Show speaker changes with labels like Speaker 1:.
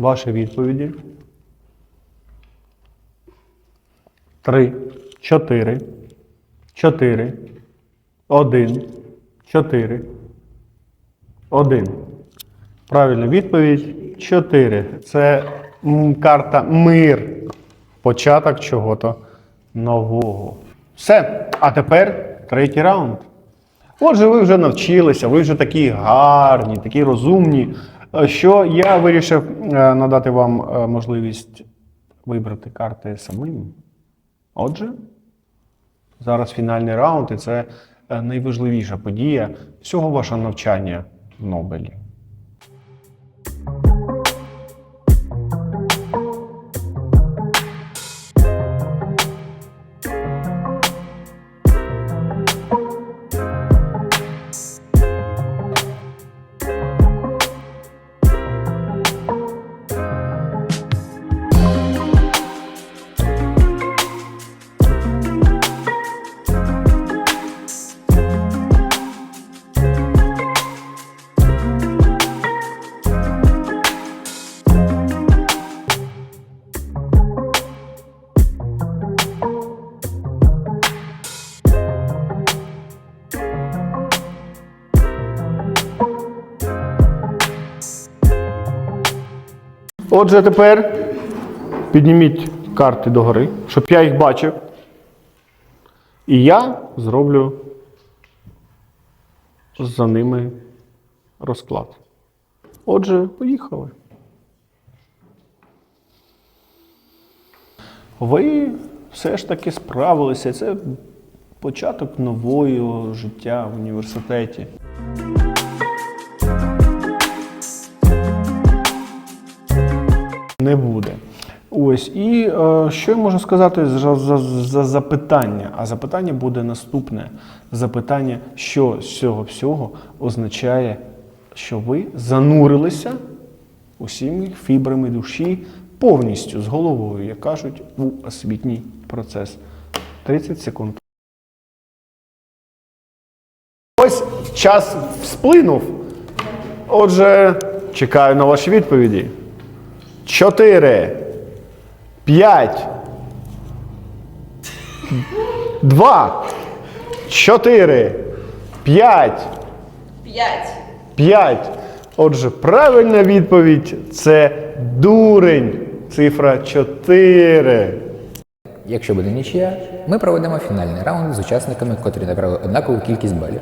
Speaker 1: Ваші відповіді. Три, чотири, чотири, один, чотири, один. Правильна відповідь 4. Це карта мир. Початок чого-то нового. Все. А тепер третій раунд. Отже, ви вже навчилися, ви вже такі гарні, такі розумні, е, що я вирішив е, надати вам е, можливість вибрати карти самим. Отже, зараз фінальний раунд, і це найважливіша подія всього вашого навчання в Нобелі. Отже, тепер підніміть карти догори, щоб я їх бачив. І я зроблю за ними розклад. Отже, поїхали. Ви все ж таки справилися. Це початок нового життя в університеті. Не буде. Ось і е, що я можу сказати за, за, за запитання? А запитання буде наступне: запитання, що з цього всього означає, що ви занурилися усіми фібрами душі повністю з головою, як кажуть, у освітній процес. 30 секунд. Ось час сплинув. Отже, чекаю на ваші відповіді. Чотири. П'ять. Два. Чотири. П'ять.
Speaker 2: П'ять.
Speaker 1: П'ять. Отже, правильна відповідь це дурень. Цифра 4.
Speaker 3: Якщо буде нічия, ми проведемо фінальний раунд з учасниками, котрі набрали однакову кількість балів.